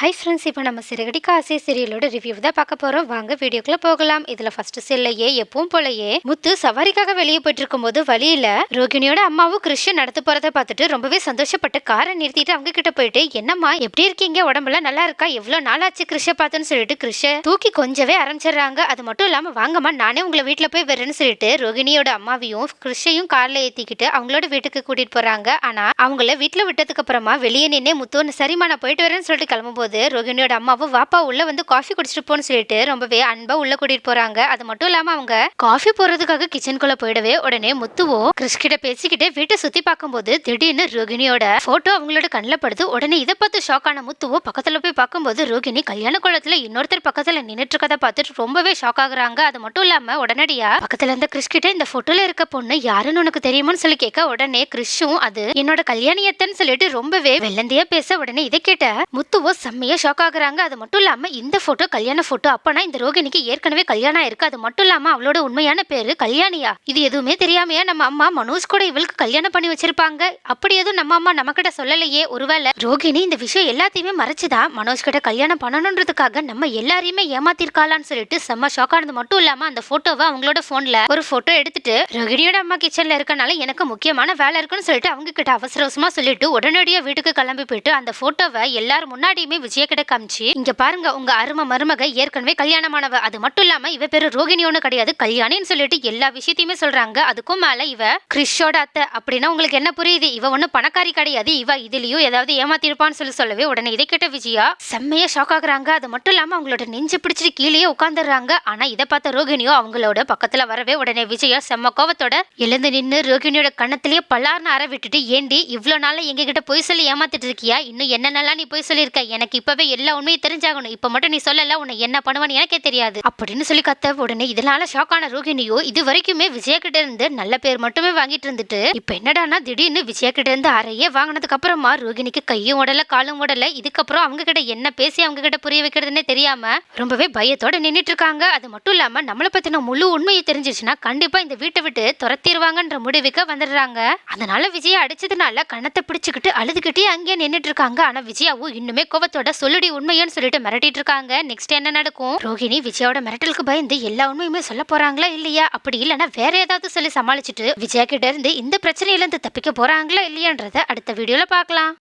Hi friends இப்போ நம்ம சிறுகடி Kashi சீரியலோட review தான் பார்க்க போகிறோம் வாங்க வீடியோக்குள்ள போகலாம். இதில் ஃபர்ஸ்ட் செல்லையே எப்பவும் போலயே முத்து சவாரிக்காக வெளியே போயிட்டு இருக்கும்போது வழியில ரோகிணியோட அம்மாவும் கிருஷ்ணன் நடத்து போறதை பார்த்துட்டு ரொம்பவே சந்தோஷப்பட்டு காரை நிறுத்திட்டு அவங்க கிட்ட போயிட்டு என்னம்மா எப்படி இருக்கீங்க? உடம்புல நல்லா இருக்கா? நாள் நாளாச்சு கிறிஷ பார்த்துன்னு சொல்லிட்டு கிறிஷ தூக்கி கொஞ்சவே ஆரம்பிச்சிடுறாங்க அது மட்டும் இல்லாமல் வாங்கம்மா நானே உங்களை வீட்டில் போய் வரேன்னு சொல்லிட்டு ரோகிணியோட அம்மாவையும் கிறிஷையும் காரில் ஏற்றிக்கிட்டு அவங்களோட வீட்டுக்கு கூட்டிட்டு போறாங்க. ஆனால் அவங்கள வீட்டில் விட்டதுக்கு அப்புறமா வெளியே நின்று முத்துன்னு சரிம்மா நான் போயிட்டு வரேன்னு சொல்லிட்டு கிளம்பும்போது ரோகிணியோட அம்மாவும் வாப்பா உள்ள வந்து காஃபி குடிச்சிட்டு போன்னு சொல்லிட்டு ரொம்பவே அன்பா உள்ள கூட்டிட்டு போறாங்க. அது மட்டும் இல்லாம அவங்க காஃபி போடுறதுக்காக கிச்சனுக்குள்ள போயிடவே உடனே முத்துவோ கிறிஸ் கிட்ட பேசிக்கிட்டே வீட்டை சுத்தி பார்க்கும்போது திடீர்னு ரோகிணியோட போட்டோ அவங்களோட கண்ணில் படுது. உடனே இதை பார்த்து ஷாக் ஆன முத்துவோ பக்கத்துல போய் பார்க்கும்போது ரோகிணி கல்யாண குளத்துல இன்னொருத்தர் பக்கத்துல நின்றுட்டு இருக்கதை பார்த்துட்டு ரொம்பவே ஷாக் ஆகுறாங்க. அது மட்டும் இல்லாம உடனடியா பக்கத்துல இருந்த கிறிஸ் கிட்ட இந்த போட்டோல இருக்க பொண்ணு யாருன்னு உனக்கு தெரியுமான்னு சொல்லி கேட்க உடனே கிறிஷும் அது என்னோட கல்யாணியத்தன்னு சொல்லிட்டு ரொம்பவே வெள்ளந்தியா பேச உடனே இதை கேட்ட முத்துவோ செம்மையாக ஷாக் ஆகுறாங்க. அது மட்டும் இல்லாமல் இந்த ஃபோட்டோ கல்யாண ஃபோட்டோ அப்போனா இந்த ரோகிணிக்கு ஏற்கனவே கல்யாணம் இருக்குது அது மட்டும் இல்லாமல் அவளோட உண்மையான பேர் கல்யாணியா. இது எதுவுமே தெரியாமையா நம்ம அம்மா மனோஜ் கூட இவளுக்கு கல்யாணம் பண்ணி வச்சிருப்பாங்க. அப்படி எதுவும் நம்ம அம்மா நம்ம கிட்ட சொல்லலையே. ஒருவேளை ரோகிணி இந்த விஷயம் எல்லாத்தையுமே மறைச்சுதான் மனோஜ் கிட்ட கல்யாணம் பண்ணணுன்றதுக்காக நம்ம எல்லாரையுமே ஏமாத்திருக்காளான்னு சொல்லிட்டு செம்ம ஷாக் ஆனது மட்டும் இல்லாம அந்த போட்டோவை அவங்களோட போன்ல ஒரு போட்டோ எடுத்துட்டு ரோகிணியோட அம்மா கிச்சன்ல இருக்கனால எனக்கு முக்கியமான வேலை இருக்குன்னு சொல்லிட்டு அவங்க கிட்ட அவசர அவசரமா சொல்லிட்டு உடனடியாக வீட்டுக்கு கிளம்பி போயிட்டு அந்த போட்டோவை எல்லாரும் முன்னாடியுமே விஜய கிட்ட காமிச்சு இங்க பாருங்க உங்க அருமை மருமக ஏற்கனவே கல்யாணமானவ. அது மட்டும் இல்லாம இவ பேரு ரோகிணியோன்னு கிடையாது. கல்யாணின்னு சொல்லிட்டு எல்லா விஷயத்தையுமே சொல்றாங்க. அதுக்கும் மேல இவ கிறிஷோட அத்தை அப்படின்னா உங்களுக்கு என்ன புரியுது? இவ ஒண்ணு பணக்காரி கிடையாது. இவ இதுலயும் ஏதாவது ஏமாத்திருப்பான்னு சொல்லி சொல்லவே உடனே இதை கேட்ட விஜயா செம்மையா ஷாக் ஆகுறாங்க. அது மட்டும் இல்லாம அவங்களோட நெஞ்சு பிடிச்சிட்டு கீழேயே உட்காந்துடுறாங்க ஆனா இதை பார்த்த ரோகிணியோ அவங்களோட பக்கத்துல வரவே உடனே விஜயா செம்ம கோவத்தோட எழுந்து நின்று ரோகிணியோட கண்ணத்திலேயே பல்லார்னு அற விட்டுட்டு ஏண்டி இவ்வளவு நாளா எங்க கிட்ட பொய் சொல்லி ஏமாத்திட்டு இருக்கியா? இன்னும் என்னென்னலாம் நீ பொய் சொல்லியிருக்க? எனக்கு இப்பவே எல்லா உண்மையும் தெரிஞ்சாகணும். இப்போ மட்டும் நீ சொல்லல உன்னை என்ன பண்ணுவான்னு எனக்கே தெரியாது. அப்படின்னு சொல்லி கத்த உடனே இதனால ஷாக் ஆன ரோகிணியோ இது வரைக்குமே விஜயா கிட்ட இருந்து நல்ல பேர் மட்டுமே வாங்கிட்டு இருந்துட்டு இப்போ என்னடானா திடீர்னு விஜயா கிட்ட இருந்து அறையே வாங்கினதுக்கு அப்புறமா ரோகிணிக்கு கையும் உடல காலும் உடல இதுக்கப்புறம் அவங்க கிட்ட என்ன பேசி அவங்க கிட்ட புரிய வைக்கிறதுனே தெரியாம ரொம்பவே பயத்தோட நின்றுட்டு இருக்காங்க. அது மட்டும் இல்லாம நம்மளை பத்தின முழு உண்மையை தெரிஞ்சிச்சுன்னா கண்டிப்பா இந்த வீட்டை விட்டு துரத்திடுவாங்கன்ற முடிவுக்கு வந்துடுறாங்க. அதனால விஜயா அடிச்சதுனால கணத்தை பிடிச்சுக்கிட்டு அழுதுகிட்டே அங்கேயே நின்றுட்டு இருக்காங்க. ஆனா விஜயாவும் இன்னுமே கோவத்தோட சொல்லுடி உண்மையான்னு சொல்லிட்டு மிரட்டிட்டு இருக்காங்க. நெக்ஸ்ட் என்ன நடக்கும்? ரோகிணி விஜயாவோட மிரட்டலுக்கு பயந்து எல்லா உண்மையுமே சொல்ல போறாங்களா இல்லையா? அப்படி இல்லைன்னா வேற ஏதாவது சொல்லி சமாளிச்சுட்டு விஜயா கிட்ட இருந்து இந்த பிரச்சனையில இருந்து தப்பிக்க போறாங்களா இல்லையான்றத அடுத்த வீடியோல பார்க்கலாம்.